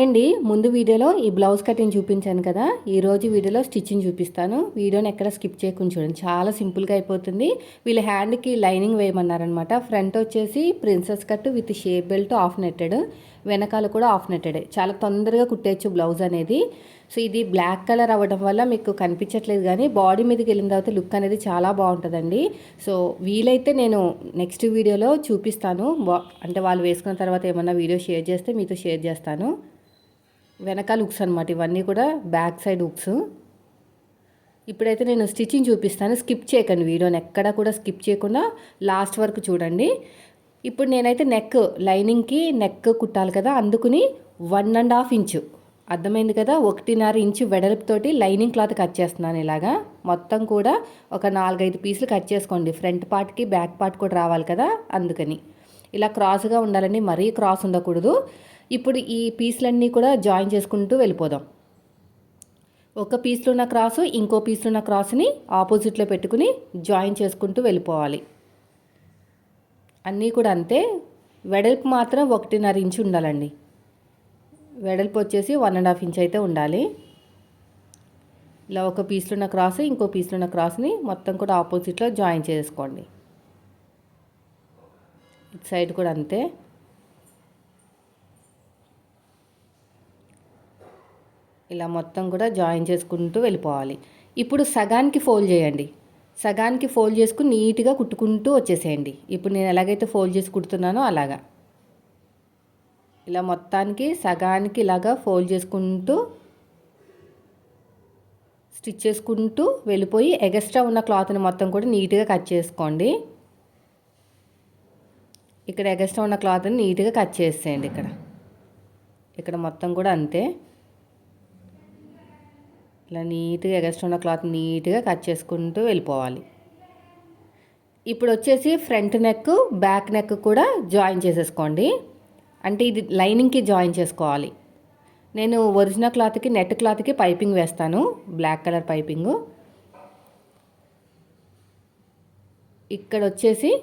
Hi అండి ముందు వీడియోలో ఈ బ్లౌజ్ కటింగ్ చూపించాను కదా. ఈరోజు వీడియోలో స్టిచ్చింగ్ చూపిస్తాను. వీడియోని ఎక్కడ స్కిప్ చేయకుండా చూడండి. చాలా సింపుల్గా అయిపోతుంది. వీళ్ళ హ్యాండ్కి లైనింగ్ వేయమన్నారనమాట. ఫ్రంట్ వచ్చేసి princess cut with shape belt of netted. వెనకాల కూడా ఆఫ్ నెట్టెడే. చాలా తొందరగా కుట్టేయచ్చు బ్లౌజ్ అనేది. సో ఇది బ్లాక్ కలర్ అవ్వడం వల్ల మీకు కనిపించట్లేదు కానీ బాడీ మీదకి వెళ్ళిన తర్వాత లుక్ అనేది చాలా బాగుంటుందండి. సో వీలైతే నేను నెక్స్ట్ వీడియోలో చూపిస్తాను. అంటే వాళ్ళు వేసుకున్న తర్వాత ఏమన్నా వీడియో షేర్ చేస్తే మీతో షేర్ చేస్తాను. వెనకాల హుక్స్ అనమాట ఇవన్నీ కూడా బ్యాక్ సైడ్ హుక్స్. ఇప్పుడైతే నేను స్టిచ్చింగ్ చూపిస్తాను. స్కిప్ చేయకండి వీడియోని ఎక్కడ కూడా స్కిప్ చేయకుండా లాస్ట్ వరకు చూడండి. ఇప్పుడు నేనైతే నెక్ లైనింగ్కి నెక్ కుట్టాలి కదా అందుకుని వన్ అండ్ హాఫ్ ఇంచు. అర్థమైంది కదా? ఒకటిన్నర ఇంచు వెడల్పుతోటి లైనింగ్ క్లాత్ కట్ చేస్తున్నాను ఇలాగా. మొత్తం కూడా ఒక నాలుగైదు పీసులు కట్ చేసుకోండి. ఫ్రంట్ పార్ట్కి బ్యాక్ పార్ట్ కూడా రావాలి కదా అందుకని. ఇలా క్రాస్గా ఉండాలండి. మరీ క్రాస్ ఉండకూడదు. ఇప్పుడు ఈ పీసులన్నీ కూడా జాయిన్ చేసుకుంటూ వెళ్ళిపోదాం. ఒక పీస్లో ఉన్న క్రాసు ఇంకో పీస్లో ఉన్న క్రాస్ని ఆపోజిట్లో పెట్టుకుని జాయిన్ చేసుకుంటూ వెళ్ళిపోవాలి. అన్నీ కూడా అంతే. వెడల్పు మాత్రం ఒకటిన్నర ఇంచు ఉండాలండి. వెడల్పు వచ్చేసి వన్ అండ్ హాఫ్ ఇంచ్ అయితే ఉండాలి. ఇలా ఒక పీస్లో ఉన్న క్రాస్ ఇంకో పీస్లో ఉన్న క్రాస్ని మొత్తం కూడా ఆపోజిట్లో జాయిన్ చేసుకోండి. ఇటు సైడ్ కూడా అంతే. ఇలా మొత్తం కూడా జాయిన్ చేసుకుంటూ వెళ్ళిపోవాలి. ఇప్పుడు సగానికి ఫోల్డ్ చేయండి. సగానికి ఫోల్డ్ చేసుకుని నీట్గా కుట్టుకుంటూ వచ్చేసేయండి. ఇప్పుడు నేను ఎలాగైతే ఫోల్డ్ చేసి కుడుతున్నానో అలాగా. ఇలా మొత్తానికి సగానికి ఇలాగా ఫోల్డ్ చేసుకుంటూ స్టిచ్ చేసుకుంటూ వెళ్ళిపోయి ఎగస్ట్రా ఉన్న క్లాత్ని మొత్తం కూడా నీట్గా కట్ చేసుకోండి. ఇక్కడ ఎగస్ట్రా ఉన్న క్లాత్ని నీట్గా కట్ చేసేయండి ఇక్కడ. ఇక్కడ మొత్తం కూడా అంతే. ఇలా నీట్గా ఎగస్ట్ ఉన్న క్లాత్ నీట్గా కట్ చేసుకుంటూ వెళ్ళిపోవాలి. ఇప్పుడు వచ్చేసి ఫ్రంట్ నెక్ బ్యాక్ నెక్ కూడా జాయిన్ చేసేసుకోండి. అంటే ఇది లైనింగ్కి జాయిన్ చేసుకోవాలి. నేను ఒరిజినల్ క్లాత్కి నెట్ క్లాత్కి పైపింగ్ వేస్తాను. Black colour piping. ఇక్కడ వచ్చేసి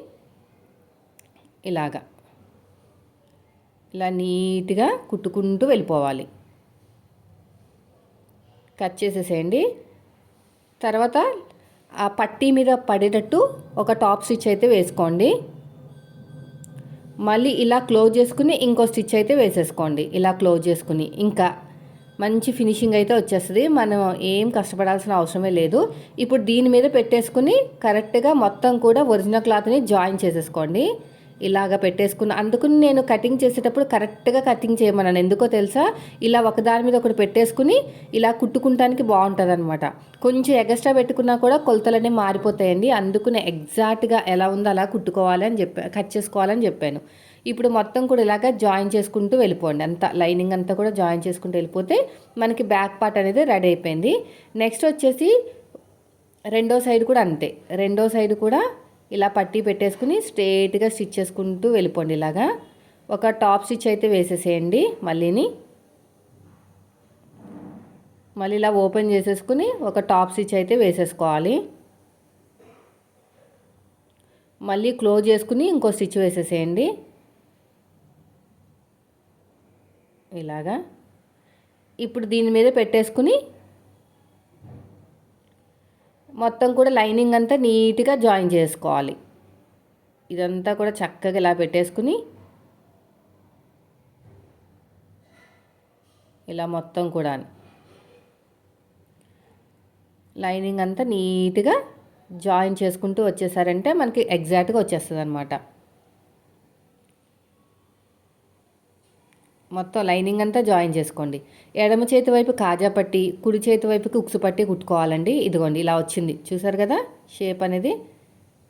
ఇలాగా. ఇలా నీట్గా కుట్టుకుంటూ వెళ్ళిపోవాలి. కట్ చేసేసేయండి. తర్వాత ఆ పట్టీ మీద పడేటట్టు ఒక టాప్ స్టిచ్ అయితే వేసుకోండి. మళ్ళీ ఇలా క్లోజ్ చేసుకుని ఇంకో స్టిచ్ అయితే వేసేసుకోండి. ఇలా క్లోజ్ చేసుకుని ఇంకా మంచి ఫినిషింగ్ అయితే వచ్చేస్తుంది. మనం ఏం కష్టపడాల్సిన అవసరమే లేదు. ఇప్పుడు దీని మీద పెట్టేసుకుని కరెక్ట్గా మొత్తం కూడా ఒరిజినల్ క్లాత్ని జాయిన్ చేసేసుకోండి. ఇలాగ పెట్టేసుకున్న. అందుకుని నేను కటింగ్ చేసేటప్పుడు కరెక్ట్గా కటింగ్ చేయమన్నాను. ఎందుకో తెలుసా? ఇలా ఒకదాని మీద ఒకటి పెట్టేసుకుని ఇలా కుట్టుకుంటానికి బాగుంటుంది అనమాట కొంచెం ఎగస్ట్రా పెట్టుకున్నా కూడా కొలతలన్నీ మారిపోతాయండి. అందుకునే ఎగ్జాక్ట్గా ఎలా ఉందో అలా కుట్టుకోవాలి అని చెప్పా కట్ చేసుకోవాలని చెప్పాను. ఇప్పుడు మొత్తం కూడా ఇలాగ జాయిన్ చేసుకుంటూ వెళ్ళిపోండి. అంతా లైనింగ్ అంతా కూడా జాయిన్ చేసుకుంటూ వెళ్ళిపోతే మనకి బ్యాక్ పార్ట్ అనేది రెడీ అయిపోయింది. నెక్స్ట్ వచ్చేసి రెండో సైడ్ కూడా అంతే. రెండో సైడ్ కూడా ఇలా పట్టీ పెట్టేసుకుని స్ట్రేట్గా స్టిచ్ చేసుకుంటూ వెళ్ళిపోండి ఇలాగా. ఒక టాప్ స్టిచ్ అయితే వేసేసేయండి మళ్ళీని. మళ్ళీ ఇలా ఓపెన్ చేసేసుకుని ఒక టాప్ స్టిచ్ అయితే వేసేసుకోవాలి. మళ్ళీ క్లోజ్ చేసుకుని ఇంకో స్టిచ్ వేసేసేయండి. ఇలాగా. ఇప్పుడు దీని మీద పెట్టేసుకుని మొత్తం కూడా లైనింగ్ అంతా నీట్గా జాయిన్ చేసుకోవాలి. ఇదంతా కూడా చక్కగా ఇలా పెట్టేసుకుని ఇలా మొత్తం కూడా లైనింగ్ అంతా నీట్గా జాయిన్ చేసుకుంటూ వచ్చేసారంటే మనకి ఎగ్జాక్ట్గా వచ్చేస్తుంది అనమాట మొత్తం లైనింగ్ అంతా జాయిన్ చేసుకోండి. ఎడమ చేతి వైపు కాజా పట్టి కుడి చేతి వైపుకి ఉక్సు పట్టి కుట్టుకోవాలండి. ఇదిగోండి ఇలా వచ్చింది. చూసారు కదా షేప్ అనేది?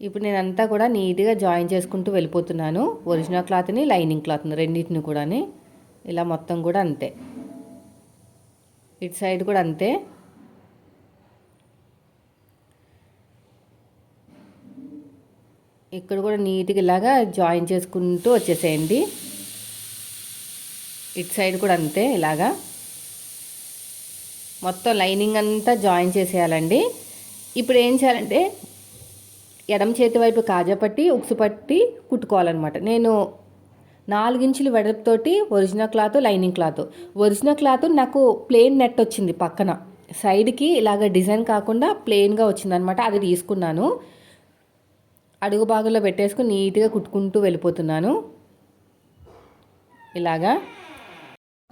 ఇప్పుడు నేను అంతా కూడా నీట్గా జాయిన్ చేసుకుంటూ వెళ్ళిపోతున్నాను. ఒరిజినల్ క్లాత్ని లైనింగ్ క్లాత్ని రెండింటిని కూడా ఇలా మొత్తం కూడా అంతే. ఇటు సైడ్ కూడా అంతే. ఇక్కడ కూడా నీట్గా ఇలాగా జాయిన్ చేసుకుంటూ వచ్చేసేయండి. ఇటు సైడ్ కూడా అంతే ఇలాగా. మొత్తం లైనింగ్ అంతా జాయిన్ చేసేయాలండి. ఇప్పుడు ఏం చేయాలంటే ఎడమ చేతి వైపు కాజా పట్టి ఉక్సు పట్టి కుట్టుకోవాలన్నమాట. నేను నాలుగించులు వెడల్పుతోటి original cloth lining cloth. Original cloth నాకు ప్లెయిన్ నెట్ వచ్చింది పక్కన. సైడ్కి ఇలాగ డిజైన్ కాకుండా ప్లెయిన్గా వచ్చిందనమాట అది తీసుకున్నాను. అడుగు భాగంలో పెట్టేసుకుని నీట్గా కుట్టుకుంటూ వెళ్ళిపోతున్నాను. ఇలాగా.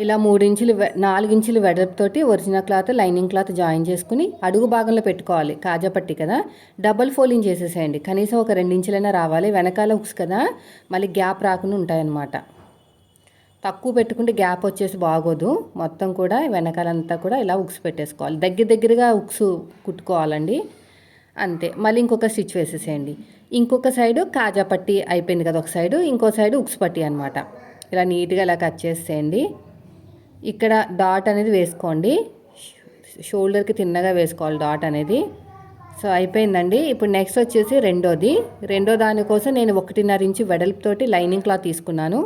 ఇలా మూడించులు నాలుగించులు వెడల్పుతోటి original cloth lining cloth join చేసుకుని అడుగు భాగంలో పెట్టుకోవాలి. కాజా పట్టి కదా. డబల్ ఫోల్డింగ్ చేసేసేయండి. కనీసం ఒక రెండించులైనా రావాలి. వెనకాల హుక్స్ కదా. మళ్ళీ గ్యాప్ రాకుండా ఉంటాయన్నమాట. తక్కువ పెట్టుకుంటే గ్యాప్ వచ్చేసి బాగోదు. మొత్తం కూడా వెనకాలంతా కూడా ఇలా ఉక్స్ పెట్టేసుకోవాలి. దగ్గర దగ్గరగా ఉక్స్ కుట్టుకోవాలండి. అంతే. మళ్ళీ ఇంకొక స్టిచ్ వేసేసేయండి. ఇంకొక సైడు కాజా పట్టి అయిపోయింది కదా ఒక సైడు. ఇంకో సైడు ఉక్స్ పట్టి అనమాట ఇలా నీట్గా ఇలా కట్ చేసేయండి ఇక్కడ డాట్ అనేది వేసుకోండి. షోల్డర్కి తిన్నగా వేసుకోవాలి డాట్ అనేది. సో అయిపోయిందండి. ఇప్పుడు నెక్స్ట్ వచ్చేసి రెండోది. రెండో దానికోసం నేను ఒకటిన్నర ఇంచు వెడల్పుతోటి లైనింగ్ క్లాత్ తీసుకున్నాను.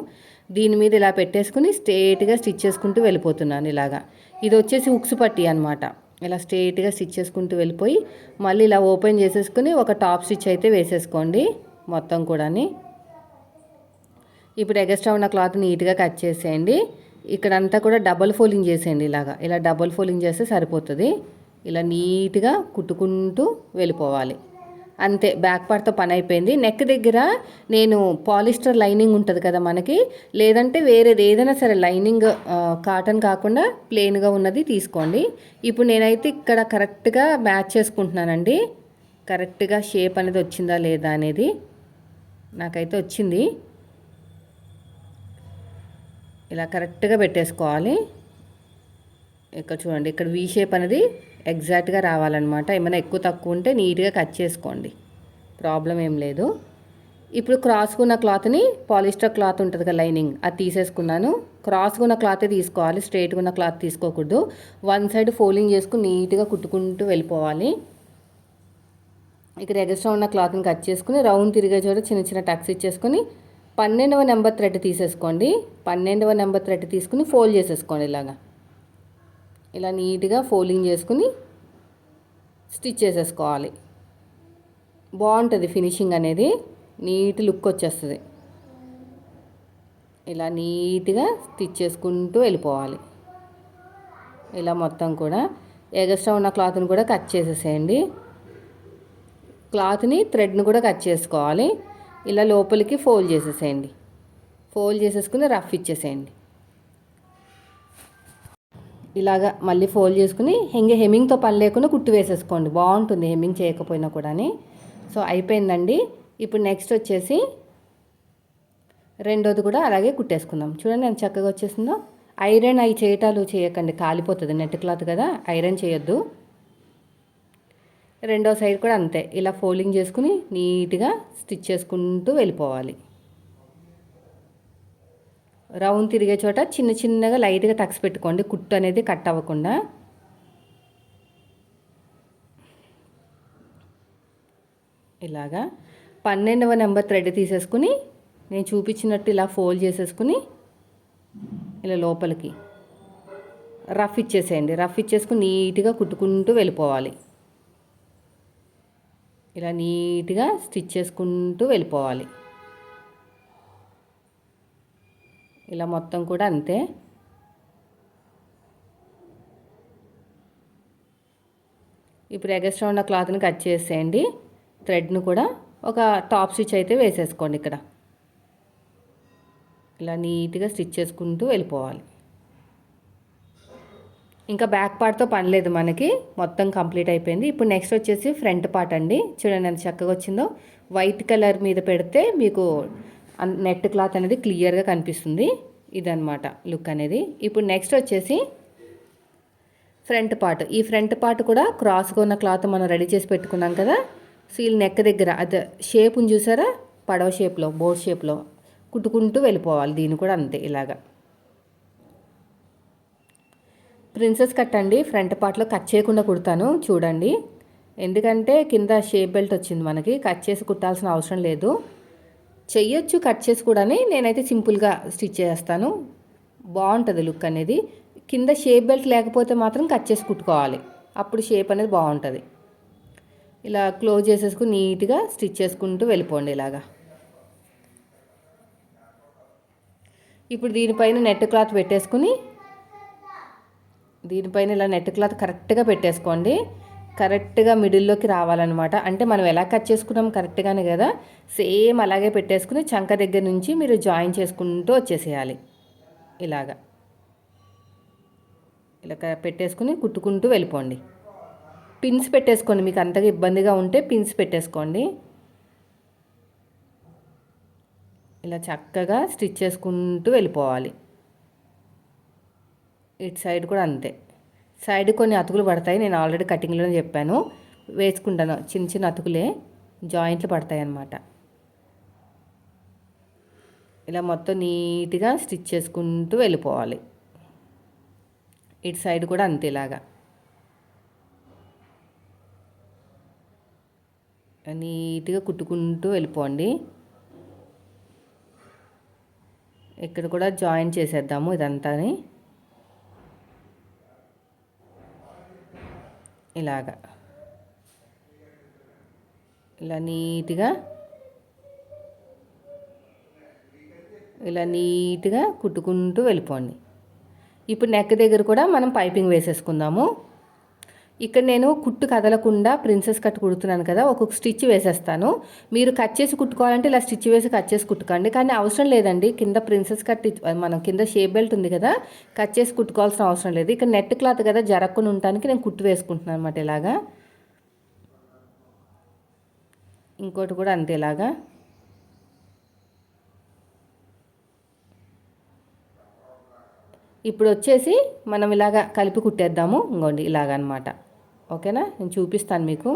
దీని మీద ఇలా పెట్టేసుకుని స్ట్రేట్గా స్టిచ్ చేసుకుంటూ వెళ్ళిపోతున్నాను ఇలాగా. ఇది వచ్చేసి ఉక్స్ పట్టి అనమాట ఇలా స్ట్రేట్గా స్టిచ్ చేసుకుంటూ వెళ్ళిపోయి మళ్ళీ ఇలా ఓపెన్ చేసేసుకుని ఒక టాప్ స్టిచ్ అయితే వేసేసుకోండి మొత్తం కూడా ఇప్పుడు ఎగస్ట్రా ఉన్న క్లాత్ నీట్గా కట్ చేసేయండి. ఇక్కడంతా కూడా డబల్ ఫోలింగ్ చేసేయండి ఇలాగా. ఇలా డబల్ ఫోలింగ్ చేస్తే సరిపోతుంది. ఇలా నీట్గా కుట్టుకుంటూ వెళ్ళిపోవాలి. అంతే బ్యాక్ పార్ట్తో పని అయిపోయింది. నెక్ దగ్గర నేను పాలిస్టర్ లైనింగ్ ఉంటుంది కదా మనకి లేదంటే వేరేది ఏదైనా సరే లైనింగ్ కాటన్ కాకుండా ప్లెయిన్గా ఉన్నది తీసుకోండి. ఇప్పుడు నేనైతే ఇక్కడ కరెక్ట్గా మ్యాచ్ చేసుకుంటున్నానండి. కరెక్ట్గా షేప్ అనేది వచ్చిందా లేదా అనేది నాకైతే వచ్చింది. ఇలా కరెక్ట్గా పెట్టేసుకోవాలి. ఇక్కడ చూడండి ఇక్కడ వీ షేప్ అనేది ఎగ్జాక్ట్గా రావాలన్నమాట. ఏమైనా ఎక్కువ తక్కువ ఉంటే నీట్గా కట్ చేసుకోండి. ప్రాబ్లం ఏం లేదు. ఇప్పుడు క్రాస్కున్న క్లాత్ని పాలిస్టర్ క్లాత్ ఉంటుంది కదా లైనింగ్ అది తీసేసుకున్నాను. క్రాస్గా ఉన్న క్లాతే తీసుకోవాలి స్ట్రైట్గా ఉన్న క్లాత్ తీసుకోకూడదు. వన్ సైడ్ ఫోల్డింగ్ చేసుకుని నీట్గా కుట్టుకుంటూ వెళ్ళిపోవాలి. ఇక్కడ ఎగస్ట్రా ఉన్న క్లాత్ని కట్ చేసుకుని రౌండ్ తిరిగే చోట చిన్న చిన్న టక్స్ ఇచ్చేసుకొని పన్నెండవ నెంబర్ థ్రెడ్ తీసేసుకోండి. పన్నెండవ నెంబర్ థ్రెడ్ తీసుకుని ఫోల్డ్ చేసేసుకోండి ఇలాగా. ఇలా నీట్గా ఫోల్డింగ్ చేసుకుని స్టిచ్ చేసేసుకోవాలి. బాగుంటుంది ఫినిషింగ్ అనేది. నీట్ లుక్ వచ్చేస్తుంది. ఇలా నీట్గా స్టిచ్ చేసుకుంటూ వెళ్ళిపోవాలి. ఇలా మొత్తం కూడా ఎగస్ట్రా ఉన్న క్లాత్ని కూడా కట్ చేసేసేయండి. క్లాత్ని థ్రెడ్ని కూడా కట్ చేసుకోవాలి. ఇలా లోపలికి ఫోల్డ్ చేసేసేయండి. ఫోల్డ్ చేసేసుకుని రఫ్ ఇచ్చేసేయండి. ఇలాగా మళ్ళీ ఫోల్డ్ చేసుకుని హెంగే హెమ్మింగ్తో పని లేకుండా కుట్టు వేసేసుకోండి. బాగుంటుంది హెమ్మింగ్ చేయకపోయినా కూడా సో అయిపోయిందండి. ఇప్పుడు నెక్స్ట్ వచ్చేసి రెండోది కూడా అలాగే కుట్టేసుకుందాం. చూడండి ఎంత చక్కగా వచ్చేసిందో. ఐరన్ అవి చేయటాలు చేయకండి. కాలిపోతుంది. నెట్ క్లాత్ కదా. ఐరన్ చేయొద్దు. రెండో సైడ్ కూడా అంతే. ఇలా ఫోల్డింగ్ చేసుకుని నీట్గా స్టిచ్ చేసుకుంటూ వెళ్ళిపోవాలి. రౌండ్ తిరిగే చోట చిన్న చిన్నగా లైట్గా టక్స్ పెట్టుకోండి. కుట్టు అనేది కట్ అవ్వకుండా. ఇలాగా పన్నెండవ నెంబర్ థ్రెడ్ తీసేసుకుని నేను చూపించినట్టు ఇలా ఫోల్డ్ చేసేసుకుని ఇలా లోపలికి రఫ్ ఇచ్చేసేయండి. రఫ్ ఇచ్చేసుకుని నీట్గా కుట్టుకుంటూ వెళ్ళిపోవాలి. ఇలా నీట్గా స్టిచ్ చేసుకుంటూ వెళ్ళిపోవాలి. ఇలా మొత్తం కూడా అంతే. ఇప్పుడు ఎగస్ట్రా ఉన్న క్లాత్ని కట్ చేసేయండి. థ్రెడ్ను కూడా ఒక టాప్ స్టిచ్ అయితే వేసేసుకోండి ఇక్కడ. ఇలా నీట్గా స్టిచ్ చేసుకుంటూ వెళ్ళిపోవాలి. ఇంకా బ్యాక్ పార్ట్తో పని లేదు మనకి. మొత్తం కంప్లీట్ అయిపోయింది. ఇప్పుడు నెక్స్ట్ వచ్చేసి ఫ్రంట్ పార్ట్ అండి. చూడండి ఎంత చక్కగా వచ్చిందో. వైట్ కలర్ మీద పెడితే మీకు నెట్ క్లాత్ అనేది క్లియర్గా కనిపిస్తుంది. ఇదనమాట లుక్ అనేది. ఇప్పుడు నెక్స్ట్ వచ్చేసి ఫ్రంట్ పార్ట్. ఈ ఫ్రంట్ పార్ట్ కూడా క్రాస్గా ఉన్న క్లాత్ మనం రెడీ చేసి పెట్టుకున్నాం కదా. సీల్ నెక్ దగ్గర అది షేప్ని చూసారా? పడవ షేప్లో బోర్డ్ షేప్లో కుట్టుకుంటూ వెళ్ళిపోవాలి. దీన్ని కూడా అంతే ఇలాగా. ప్రిన్సెస్ కట్ అండి ఫ్రంట్ పార్ట్లో కట్ చేయకుండా కుడతాను చూడండి. ఎందుకంటే కింద షేప్ బెల్ట్ వచ్చింది మనకి కట్ చేసి కుట్టాల్సిన అవసరం లేదు. చెయ్యొచ్చు కట్ చేసి కూడా నేనైతే సింపుల్గా స్టిచ్ చేస్తాను. బాగుంటుంది లుక్ అనేది. కింద షేప్ బెల్ట్ లేకపోతే మాత్రం కట్ చేసి కుట్టుకోవాలి. అప్పుడు షేప్ అనేది బాగుంటుంది. ఇలా క్లోజ్ చేసేసుకుని నీట్గా స్టిచ్ చేసుకుంటూ వెళ్ళిపోండి ఇలాగా. ఇప్పుడు దీనిపైన నెట్ క్లాత్ పెట్టేసుకుని దీనిపైన ఇలా నెట్ క్లాత్ కరెక్ట్గా పెట్టేసుకోండి. కరెక్ట్గా మిడిల్లోకి రావాలన్నమాట. అంటే మనం ఎలా కట్ చేసుకున్నాం కరెక్ట్గానే కదా? సేమ్ అలాగే పెట్టేసుకుని చంక దగ్గర నుంచి మీరు జాయిన్ చేసుకుంటూ వచ్చేసేయాలి. ఇలాగా. ఇలా పెట్టేసుకుని కుట్టుకుంటూ వెళ్ళిపోండి. పిన్స్ పెట్టేసుకోండి. మీకు అంతగా ఇబ్బందిగా ఉంటే పిన్స్ పెట్టేసుకోండి. ఇలా చక్కగా స్టిచ్ చేసుకుంటూ వెళ్ళిపోవాలి. ఇటు సైడ్ కూడా అంతే. సైడ్ కొన్ని అతుకులు పడతాయి. నేను ఆల్రెడీ కటింగ్లోనే చెప్పాను. వేసుకుంటాను. చిన్న చిన్న అతుకులే జాయింట్లు పడతాయి అన్నమాట. ఇలా మొత్తం నీట్గా స్టిచ్ చేసుకుంటూ వెళ్ళిపోవాలి. ఇటు సైడ్ కూడా అంతే ఇలాగా. నీట్గా కుట్టుకుంటూ వెళ్ళిపోండి. ఇక్కడ కూడా జాయిన్ చేసేద్దాము ఇదంతాని. ఇలాగా. ఇలా నీట్గా ఇలా నీట్గా కుట్టుకుంటూ వెళ్ళిపోండి. ఇప్పుడు నెక్ దగ్గర కూడా మనం పైపింగ్ వేసేసుకుందాము. ఇక్కడ నేను కుట్టు కదలకుండా ప్రిన్సెస్ కట్ కుడుతున్నాను కదా ఒక్కొక్క స్టిచ్ వేసేస్తాను. మీరు కట్ చేసి కుట్టుకోవాలంటే ఇలా స్టిచ్ వేసి కట్ చేసి కుట్టుకోండి. కానీ అవసరం లేదండి కింద ప్రిన్సెస్ కట్ మనం కింద షేప్ బెల్ట్ ఉంది కదా కట్ చేసి కుట్టుకోవాల్సిన అవసరం లేదు. ఇక్కడ నెట్ క్లాత్ కదా జరగకుండా ఉండటానికి నేను కుట్టు వేసుకుంటున్నాను అనమాట ఇలాగా. ఇంకోటి కూడా అంతే ఇలాగా. ఇప్పుడు వచ్చేసి మనం ఇలాగా కలిపి కుట్టేద్దాము. ఇంకోండి ఇలాగ అనమాట ఓకేనా? నేను చూపిస్తాను మీకు.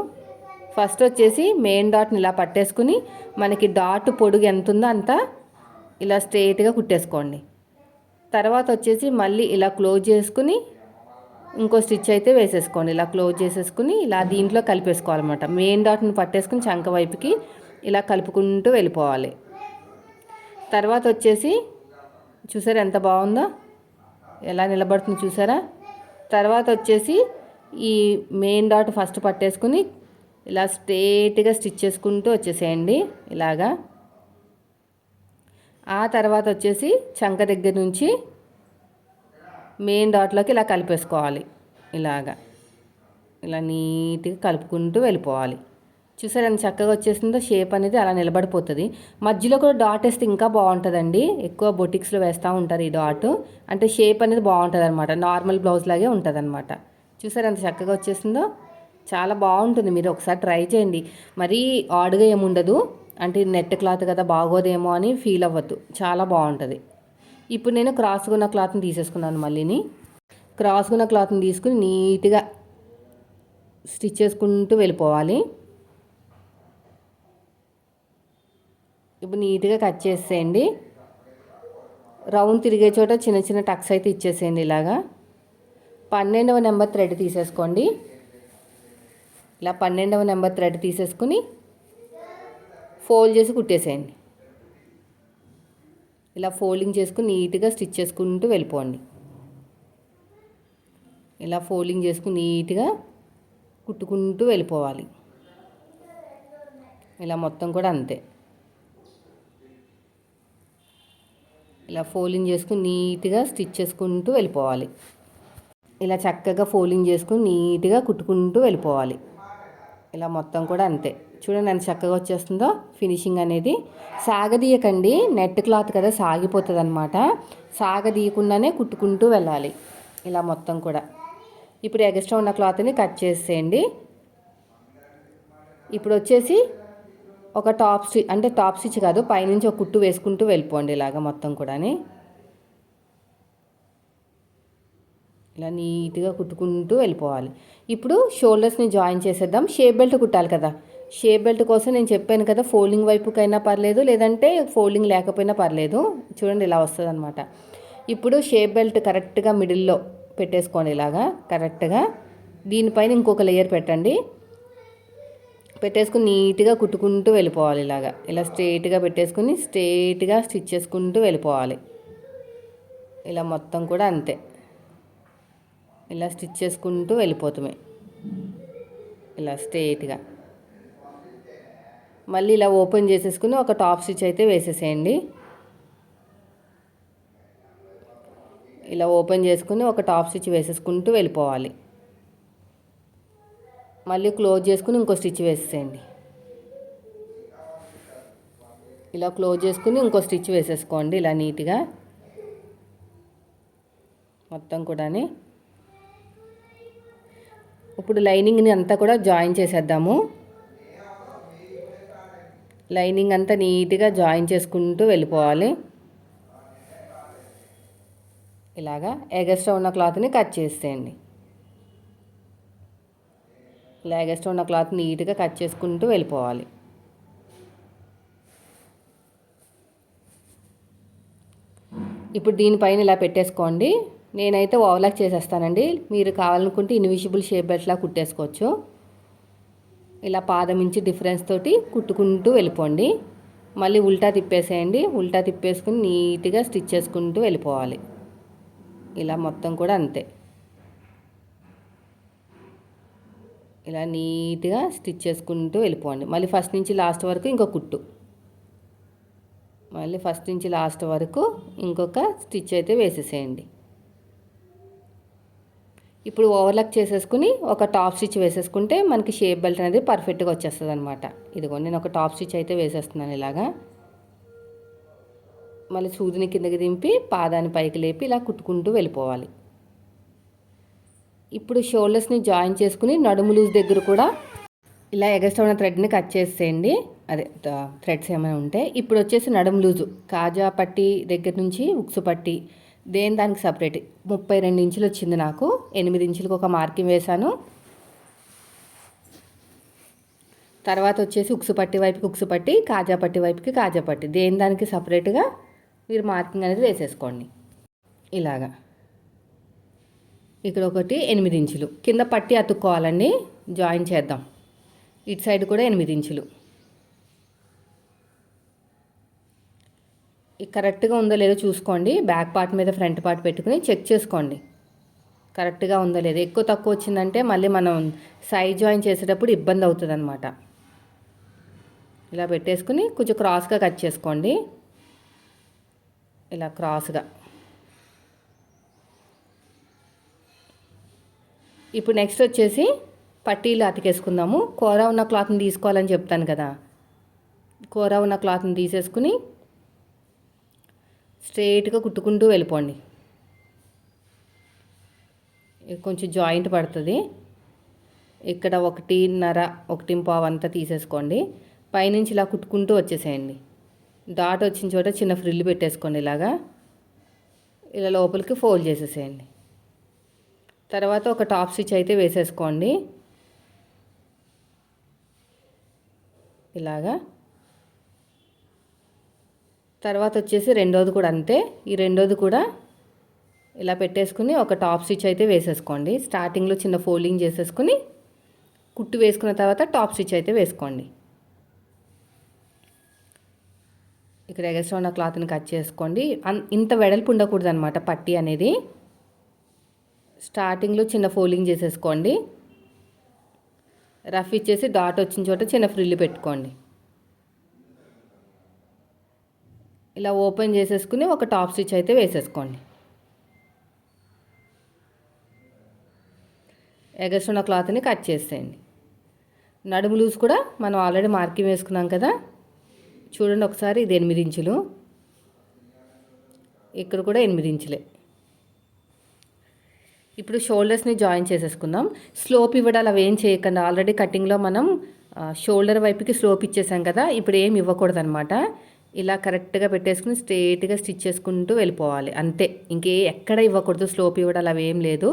ఫస్ట్ వచ్చేసి మెయిన్ డాట్ని ఇలా పట్టేసుకుని మనకి డాట్ పొడుగు ఎంత ఉందో అంత ఇలా స్ట్రైట్గా కుట్టేసుకోండి. తర్వాత వచ్చేసి మళ్ళీ ఇలా క్లోజ్ చేసుకుని ఇంకో స్టిచ్ అయితే వేసేసుకోండి. ఇలా క్లోజ్ చేసేసుకుని ఇలా దీంట్లో కలిపేసుకోవాలన్నమాట. మెయిన్ డాట్ని పట్టేసుకుని చంక వైపుకి ఇలా కలుపుకుంటూ వెళ్ళిపోవాలి. తర్వాత వచ్చేసి చూసారా ఎంత బాగుందో? ఎలా నిలబడుతుంది చూసారా? తర్వాత వచ్చేసి ఈ మెయిన్ డాట్ ఫస్ట్ పట్టేసుకుని ఇలా స్ట్రేట్గా స్టిచ్ చేసుకుంటూ వచ్చేసేయండి ఇలాగా. ఆ తర్వాత వచ్చేసి చంక దగ్గర నుంచి మెయిన్ డాట్లోకి ఇలా కలిపేసుకోవాలి ఇలాగా. ఇలా నీట్గా కలుపుకుంటూ వెళ్ళిపోవాలి. చూసారు చక్కగా వచ్చేసిందో షేప్ అనేది అలా నిలబడిపోతుంది. మధ్యలో కూడా డాట్ వేస్తే ఇంకా బాగుంటుందండి. ఎక్కువ బొటిక్స్లో వేస్తూ ఉంటారు ఈ డాట్. అంటే షేప్ అనేది బాగుంటుంది అనమాట నార్మల్ బ్లౌజ్ లాగే ఉంటుంది అనమాట చూసారు ఎంత చక్కగా వచ్చేసిందో? చాలా బాగుంటుంది. మీరు ఒకసారి ట్రై చేయండి. మరీ ఆడుగా ఏముండదు అంటే నెట్ క్లాత్ కదా బాగోదేమో అని ఫీల్ అవ్వద్దు. చాలా బాగుంటుంది. ఇప్పుడు నేను క్రాస్గా ఉన్న క్లాత్ని తీసేసుకున్నాను మళ్ళీని. క్రాస్గా ఉన్న క్లాత్ని తీసుకుని నీట్గా స్టిచ్ చేసుకుంటూ వెళ్ళిపోవాలి. ఇప్పుడు నీట్గా కట్ చేసేయండి. రౌండ్ తిరిగే చోట చిన్న చిన్న టక్స్ అయితే ఇచ్చేసేయండి ఇలాగా. పన్నెండవ నెంబర్ థ్రెడ్ తీసేసుకోండి. ఇలా పన్నెండవ నెంబర్ థ్రెడ్ తీసేసుకుని ఫోల్డ్ చేసి కుట్టేసేయండి. ఇలా ఫోల్డింగ్ చేసుకుని నీట్గా స్టిచ్ చేసుకుంటూ వెళ్ళిపోండి. ఇలా ఫోల్డింగ్ చేసుకుని నీట్గా కుట్టుకుంటూ వెళ్ళిపోవాలి. ఇలా మొత్తం కూడా అంతే. ఇలా ఫోల్డింగ్ చేసుకుని నీట్గా స్టిచ్ చేసుకుంటూ వెళ్ళిపోవాలి. ఇలా చక్కగా ఫోల్డింగ్ చేసుకుని నీట్గా కుట్టుకుంటూ వెళ్ళిపోవాలి. ఇలా మొత్తం కూడా అంతే. చూడండి ఎంత చక్కగా వచ్చేస్తుందో ఫినిషింగ్ అనేది. సాగదీయకండి. నెట్ క్లాత్ కదా సాగిపోతుంది అనమాట సాగదీయకుండానే కుట్టుకుంటూ వెళ్ళాలి. ఇలా మొత్తం కూడా. ఇప్పుడు ఎగస్ట్రా ఉన్న క్లాత్ని కట్ చేసేయండి. ఇప్పుడు వచ్చేసి ఒక టాప్ స్టిచ్ అంటే టాప్ స్టిచ్ కాదు పైనుంచి ఒక కుట్టు వేసుకుంటూ వెళ్ళిపోండి ఇలాగ మొత్తం కూడా ఇలా నీట్గా కుట్టుకుంటూ వెళ్ళిపోవాలి. ఇప్పుడు షోల్డర్స్ని జాయిన్ చేసేద్దాం. షేప్ బెల్ట్ కుట్టాలి కదా. షేప్ బెల్ట్ కోసం నేను చెప్పాను కదా ఫోల్డింగ్ వైపుకైనా పర్లేదు లేదంటే ఫోల్డింగ్ లేకపోయినా పర్లేదు. చూడండి ఇలా వస్తుంది అనమాట ఇప్పుడు షేప్ బెల్ట్ కరెక్ట్గా మిడిల్లో పెట్టేసుకోండి ఇలాగా కరెక్ట్గా. దీనిపైన ఇంకొక లేయర్ పెట్టండి. పెట్టేసుకుని నీట్గా కుట్టుకుంటూ వెళ్ళిపోవాలి ఇలాగా. ఇలా స్ట్రేట్గా పెట్టేసుకుని స్ట్రేట్గా స్టిచ్ చేసుకుంటూ వెళ్ళిపోవాలి. ఇలా మొత్తం కూడా అంతే. ఇలా స్టిచ్ చేసుకుంటూ వెళ్ళిపోతామే. ఇలా స్ట్రేట్గా మళ్ళీ ఇలా ఓపెన్ చేసేసుకుని ఒక టాప్ స్టిచ్ అయితే వేసేసేయండి. ఇలా ఓపెన్ చేసుకుని ఒక టాప్ స్టిచ్ వేసేసుకుంటూ వెళ్ళిపోవాలి. మళ్ళీ క్లోజ్ చేసుకుని ఇంకో స్టిచ్ వేసేయండి ఇలా క్లోజ్ చేసుకుని ఇంకో స్టిచ్ వేసేసుకోండి ఇలా నీట్గా. మొత్తం కూడాని ఇప్పుడు లైనింగ్ని అంతా కూడా జాయిన్ చేసేద్దాము. లైనింగ్ అంతా నీట్గా జాయిన్ చేసుకుంటూ వెళ్ళిపోవాలి. ఇలాగా ఎగస్ట్రా ఉన్న క్లాత్ని కట్ చేసేయండి. ఇలా ఎగస్ట్రా ఉన్న క్లాత్ నీట్గా కట్ చేసుకుంటూ వెళ్ళిపోవాలి. ఇప్పుడు దీనిపైన ఇలా పెట్టేసుకోండి. నేనైతే ఓవర్లాక్ చేసేస్తానండి. మీరు కావాలనుకుంటే ఇన్విజిబుల్ షేప్ బెల్ట్లా కుట్టేసుకోవచ్చు. ఇలా పాదం ఇంచి డిఫరెన్స్ తోటి కుట్టుకుంటూ వెళ్ళిపోండి. మళ్ళీ ఉల్టా తిప్పేసేయండి. ఉల్టా తిప్పేసుకుని నీట్గా స్టిచ్ చేసుకుంటూ వెళ్ళిపోవాలి. ఇలా మొత్తం కూడా అంతే. ఇలా నీట్గా స్టిచ్ చేసుకుంటూ వెళ్ళిపోండి. మళ్ళీ ఫస్ట్ నుంచి లాస్ట్ వరకు ఇంకో కుట్టు. మళ్ళీ ఫస్ట్ నుంచి లాస్ట్ వరకు ఇంకొక స్టిచ్ అయితే వేసేసేయండి. ఇప్పుడు ఓవర్లాక్ చేసేసుకుని ఒక టాప్ స్టిచ్ వేసేసుకుంటే మనకి షేప్ బెల్ట్ అనేది పర్ఫెక్ట్గా వచ్చేస్తుంది అనమాట ఇదిగో నేను ఒక టాప్ స్టిచ్ అయితే వేసేస్తున్నాను ఇలాగా. మళ్ళీ సూదిని కిందకి దింపి పాదాన్ని పైకి లేపి ఇలా కుట్టుకుంటూ వెళ్ళిపోవాలి. ఇప్పుడు షోల్డర్స్ని జాయిన్ చేసుకుని నడుము లూజ్ దగ్గర కూడా ఇలా ఎగస్ట్రా ఉన్న థ్రెడ్ని కట్ చేసేయండి. అదే థ్రెడ్స్ ఏమైనా ఉంటే. ఇప్పుడు వచ్చేసి నడుము లూజు. కాజా పట్టి దగ్గర నుంచి ఉక్సు పట్టి దేని దానికి సపరేట్? ముప్పై రెండు ఇంచులు వచ్చింది నాకు. ఎనిమిది ఇంచులకు ఒక మార్కింగ్ వేశాను. తర్వాత వచ్చేసి ఉక్సు పట్టి వైపుకి ఉక్సు పట్టి కాజా పట్టి వైపుకి కాజా పట్టి. దేని దానికి సపరేట్గా? మీరు మార్కింగ్ అనేది వేసేసుకోండి. ఇలాగా. ఇక్కడ ఒకటి ఎనిమిది ఇంచులు. కింద పట్టి అతుక్కోవాలండి. జాయిన్ చేద్దాం. ఇటు సైడ్ కూడా ఎనిమిది ఇంచులు. కరెక్ట్గా ఉందో లేదో చూసుకోండి. బ్యాక్ పార్ట్ మీద ఫ్రంట్ పార్ట్ పెట్టుకుని చెక్ చేసుకోండి. కరెక్ట్గా ఉందో లేదో. ఎక్కువ తక్కువ వచ్చిందంటే మళ్ళీ మనం సైడ్ జాయిన్ చేసేటప్పుడు ఇబ్బంది అవుతుంది అనమాట ఇలా పెట్టేసుకుని కొంచెం క్రాస్గా కట్ చేసుకోండి. ఇలా క్రాస్గా. ఇప్పుడు నెక్స్ట్ వచ్చేసి పట్టీలు అతికేసుకుందాము. కూర ఉన్న క్లాత్ని తీసుకోవాలని చెప్తాను కదా. కూర ఉన్న క్లాత్ని తీసేసుకుని స్ట్రైట్గా కుట్టుకుంటూ వెళ్ళిపోండి. కొంచెం జాయింట్ పడుతుంది. ఇక్కడ ఒకటిన్నర ఒకటి పావు అంతా తీసేసుకోండి. పైనుంచి ఇలా కుట్టుకుంటూ వచ్చేసేయండి. డాట్ వచ్చిన చోట చిన్న ఫ్రిల్ పెట్టేసుకోండి ఇలాగా. ఇలా లోపలికి ఫోల్డ్ చేసేసేయండి. తర్వాత ఒక టాప్ స్టిచ్ అయితే వేసేసుకోండి. ఇలాగా. తర్వాత వచ్చేసి రెండోది కూడా అంతే. ఈ రెండోది కూడా ఇలా పెట్టేసుకుని ఒక టాప్ స్టిచ్ అయితే వేసేసుకోండి. స్టార్టింగ్లో చిన్న ఫోల్డింగ్ చేసేసుకుని కుట్టు వేసుకున్న తర్వాత టాప్ స్టిచ్ అయితే వేసుకోండి. ఇక్కడ ఎగస్ట్రా ఉన్న క్లాత్ని కట్ చేసుకోండి. ఇంత వెడల్పు ఉండకూడదు అనమాట పట్టి అనేది. స్టార్టింగ్లో చిన్న ఫోల్డింగ్ చేసేసుకోండి. రఫ్ ఇచ్చేసి డాట్ వచ్చిన చోట చిన్న ఫ్రిల్లు పెట్టుకోండి. ఇలా ఓపెన్ చేసేసుకుని ఒక టాప్ స్టిచ్ అయితే వేసేసుకోండి. ఎగస్ట్రున్న క్లాత్ని కట్ చేసేయండి. నడుము లూజ్ కూడా మనం ఆల్రెడీ మార్కింగ్ వేసుకున్నాం కదా? చూడండి ఒకసారి ఇది ఎనిమిది ఇంచులు. ఇక్కడ కూడా ఎనిమిది ఇంచులే. ఇప్పుడు షోల్డర్స్ని జాయిన్ చేసేసుకుందాం. స్లోప్ ఇవ్వడాలు అవి ఏం చేయకుండా. ఆల్రెడీ కటింగ్లో మనం షోల్డర్ వైపుకి స్లోప్ ఇచ్చేసాం కదా? ఇప్పుడు ఏం ఇవ్వకూడదు అనమాట ఇలా కరెక్ట్గా పెట్టేసుకుని స్ట్రేట్గా స్టిచ్ చేసుకుంటూ వెళ్ళిపోవాలి. అంతే. ఇంకే ఎక్కడ ఇవ్వకూడదు స్లోప్ ఇవ్వడం అవి ఏం లేదు.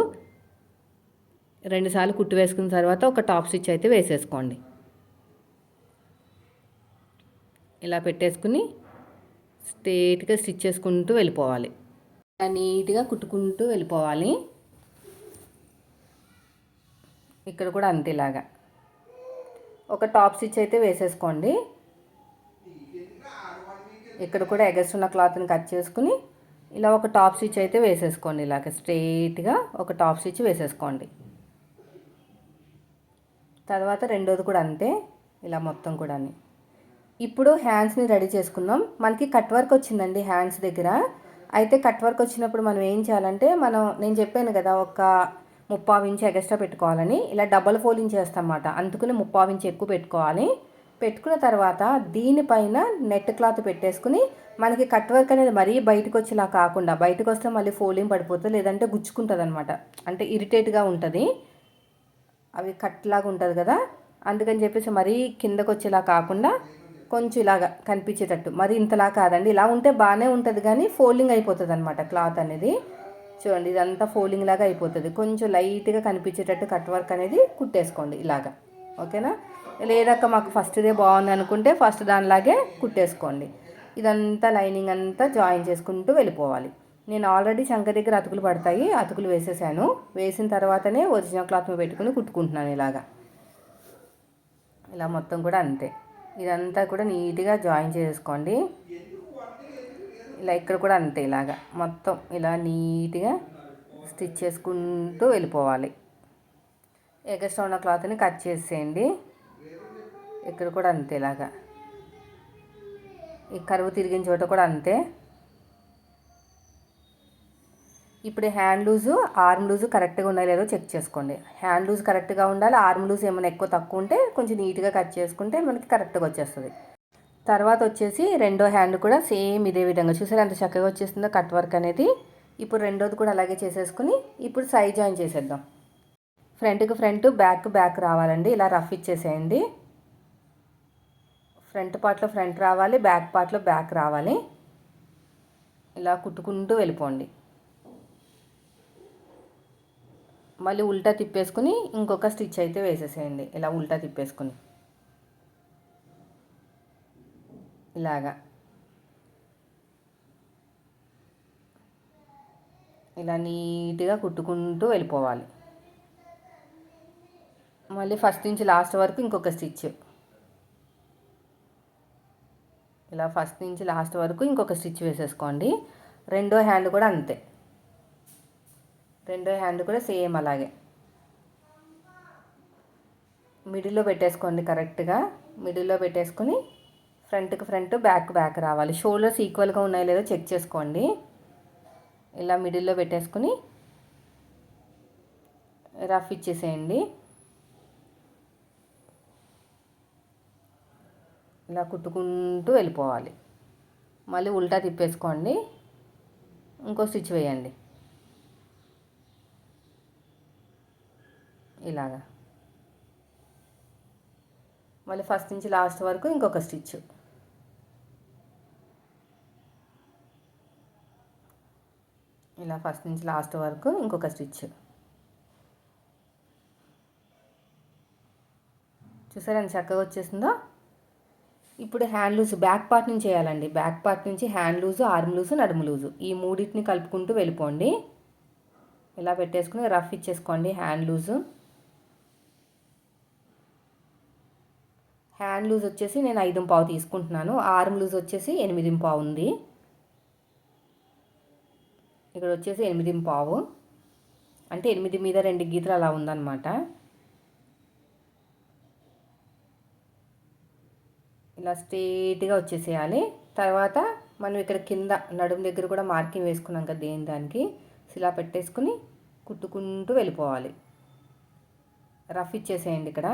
రెండుసార్లు కుట్టు వేసుకున్న తర్వాత ఒక టాప్ స్టిచ్ అయితే వేసేసుకోండి. ఇలా పెట్టేసుకుని స్ట్రేట్గా స్టిచ్ చేసుకుంటూ వెళ్ళిపోవాలి. నీట్గా కుట్టుకుంటూ వెళ్ళిపోవాలి. ఇక్కడ కూడా అంతేలాగా ఒక టాప్ స్టిచ్ అయితే వేసేసుకోండి. ఇక్కడ కూడా ఎగస్ట్ ఉన్న క్లాత్ని కట్ చేసుకుని ఇలా ఒక టాప్ స్టిచ్ అయితే వేసేసుకోండి. ఇలాగ స్ట్రెయిట్గా ఒక టాప్ స్టిచ్ వేసేసుకోండి. తర్వాత రెండోది కూడా అంతే ఇలా మొత్తం కూడా ఇప్పుడు హ్యాండ్స్ని రెడీ చేసుకుందాం మనకి కట్ వర్క్ వచ్చిందండి హ్యాండ్స్ దగ్గర. అయితే కట్ వర్క్ వచ్చినప్పుడు మనం ఏం చేయాలంటే మనం నేను చెప్పాను కదా ఒక ముప్పావు ఇంచు ఎక్స్ట్రా పెట్టుకోవాలని. ఇలా డబల్ ఫోల్డింగ్ చేస్తాం అన్నమాట. అందుకని ముప్పావు ఇంచు ఎక్కువ పెట్టుకోవాలి. పెట్టుకున్న తర్వాత దీనిపైన నెట్ క్లాత్ పెట్టేసుకుని మనకి కట్ వర్క్ అనేది మరీ బయటకు వచ్చేలా కాకుండా బయటకు వస్తే మళ్ళీ ఫోలింగ్ పడిపోతుంది లేదంటే గుచ్చుకుంటుంది అనమాట అంటే ఇరిటేట్గా ఉంటుంది. అవి కట్లాగా ఉంటుంది కదా. అందుకని చెప్పేసి మరీ కిందకు వచ్చేలా కాకుండా కొంచెం ఇలాగా కనిపించేటట్టు. మరి ఇంతలా కాదండి. ఇలా ఉంటే బాగానే ఉంటుంది కానీ ఫోల్డింగ్ అయిపోతుంది అనమాట క్లాత్ అనేది. చూడండి ఇదంతా ఫోల్డింగ్ లాగా అయిపోతుంది. కొంచెం లైట్గా కనిపించేటట్టు కట్ వర్క్ అనేది కుట్టేసుకోండి ఇలాగా. ఓకేనా? లేదక్క మాకు ఫస్ట్దే బాగుంది అనుకుంటే ఫస్ట్ దానిలాగే కుట్టేసుకోండి. ఇదంతా లైనింగ్ అంతా జాయిన్ చేసుకుంటూ వెళ్ళిపోవాలి. నేను ఆల్రెడీ శంక దగ్గర అతుకులు పడతాయి అతుకులు వేసేసాను. వేసిన తర్వాతనే ఒరిజినల్ క్లాత్ పెట్టుకుని కుట్టుకుంటున్నాను ఇలాగా. ఇలా మొత్తం కూడా అంతే. ఇదంతా కూడా నీట్గా జాయిన్ చేసుకోండి. ఇలా ఇక్కడ కూడా అంతే ఇలాగా. మొత్తం ఇలా నీట్గా స్టిచ్ చేసుకుంటూ వెళ్ళిపోవాలి. ఎగస్ట్రా ఉన్న క్లాత్ని కట్ చేసేయండి. ఇక్కడ కూడా అంతే ఇలాగా ఈ కరువు తిరిగిన చోట కూడా అంతే. ఇప్పుడు హ్యాండ్ లూజు ఆర్మ్ లూజు కరెక్ట్గా ఉన్నాయో లేదో చెక్ చేసుకోండి. హ్యాండ్ లూజ్ కరెక్ట్గా ఉండాలి ఆర్మ్ లూజ్ ఏమైనా ఎక్కువ తక్కువ ఉంటే కొంచెం నీట్గా కట్ చేసుకుంటే మనకి కరెక్ట్గా వచ్చేస్తుంది. తర్వాత వచ్చేసి రెండో హ్యాండ్ కూడా సేమ్ ఇదే విధంగా. చూసారు ఎంత చక్కగా వచ్చేస్తుందో కట్ వర్క్ అనేది. ఇప్పుడు రెండోది కూడా అలాగే చేసేసుకుని ఇప్పుడు సైజ్ జాయిన్ చేసేద్దాం. ఫ్రంట్కి ఫ్రంట్ బ్యాక్ బ్యాక్ రావాలండి. ఇలా రఫ్ ఇచ్చేసేయండి. ఫ్రంట్ పార్ట్లో ఫ్రంట్ రావాలి బ్యాక్ పార్ట్లో బ్యాక్ రావాలి. ఇలా కుట్టుకుంటూ వెళ్ళిపోండి. మళ్ళీ ఉల్టా తిప్పేసుకుని ఇంకొక స్టిచ్ అయితే వేసేసేయండి. ఇలా ఉల్టా తిప్పేసుకుని. ఇలాగా. ఇలా నీట్గా కుట్టుకుంటూ వెళ్ళిపోవాలి. మళ్ళీ ఫస్ట్ నుంచి లాస్ట్ వరకు ఇంకొక స్టిచ్. ఇలా ఫస్ట్ నుంచి లాస్ట్ వరకు ఇంకొక స్టిచ్ వేసేసుకోండి. రెండో హ్యాండ్ కూడా అంతే. రెండో హ్యాండ్ కూడా సేమ్ అలాగే. మిడిల్లో పెట్టేసుకోండి కరెక్ట్గా. మిడిల్లో పెట్టేసుకొని ఫ్రంట్కి ఫ్రంట్ బ్యాక్ బ్యాక్ రావాలి. షోల్డర్స్ ఈక్వల్గా ఉన్నాయో లేదో చెక్ చేసుకోండి. ఇలా మిడిల్లో పెట్టేసుకుని రఫ్ ఇచ్చేసేయండి. ఇలా కుట్టుకుంటూ వెళ్ళిపోవాలి. మళ్ళీ ఉల్టా తిప్పేసుకోండి. ఇంకో స్టిచ్ వేయండి. ఇలాగా. మళ్ళీ ఫస్ట్ నుంచి లాస్ట్ వరకు ఇంకొక స్టిచ్. ఇలా ఫస్ట్ నుంచి లాస్ట్ వరకు ఇంకొక స్టిచ్. చూసారా ఎంత చక్కగా వచ్చేసిందో? ఇప్పుడు హ్యాండ్ లూజ్ బ్యాక్ పార్ట్ నుంచి చేయాలండి. బ్యాక్ పార్ట్ నుంచి హ్యాండ్ లూజు ఆర్మ్ లూజు నడుము లూజు ఈ మూడింటిని కలుపుకుంటూ వెళ్ళిపోండి. ఇలా పెట్టేసుకుని రఫ్ ఇచ్చేసుకోండి హ్యాండ్ లూజు హ్యాండ్ లూజ్ వచ్చేసి నేను ఐదు పావు తీసుకుంటున్నాను. ఆర్మ్ లూజ్ వచ్చేసి ఎనిమిది పావు ఉంది. ఇక్కడ వచ్చేసి ఎనిమిది పావు. అంటే ఎనిమిది మీద రెండు గీతలు అలా ఉందన్నమాట. ఇలా స్ట్రేట్గా వచ్చేసేయాలి. తర్వాత మనం ఇక్కడ కింద నడుము దగ్గర కూడా మార్కింగ్ వేసుకున్నాం కదా దేని దానికి? ఇలా పెట్టేసుకుని కుట్టుకుంటూ వెళ్ళిపోవాలి. రఫ్ ఇచ్చేసేయండి ఇక్కడ.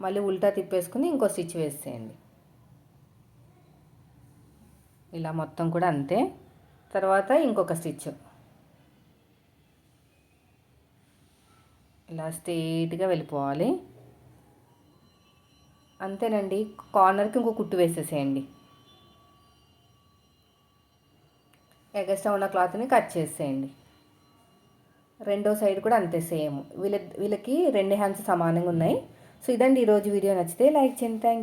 మళ్ళీ ఉల్టా తిప్పేసుకుని ఇంకో స్టిచ్ వేసేయండి ఇలా మొత్తం కూడా అంతే. తర్వాత ఇంకొక స్టిచ్. ఇలా స్ట్రేట్గా వెళ్ళిపోవాలి. అంతేనండి. కార్నర్కి ఇంకో కుట్టు వేసేసేయండి. ఎగస్ట్రా ఉన్న క్లాత్ని కట్ చేసేయండి. రెండో సైడ్ కూడా అంతే సేమ్. వీళ్ళ వీళ్ళకి రెండు హ్యాండ్స్ సమానంగా ఉన్నాయి. సో ఇదండి ఈరోజు వీడియో. నచ్చితే లైక్ చేయండి. థ్యాంక్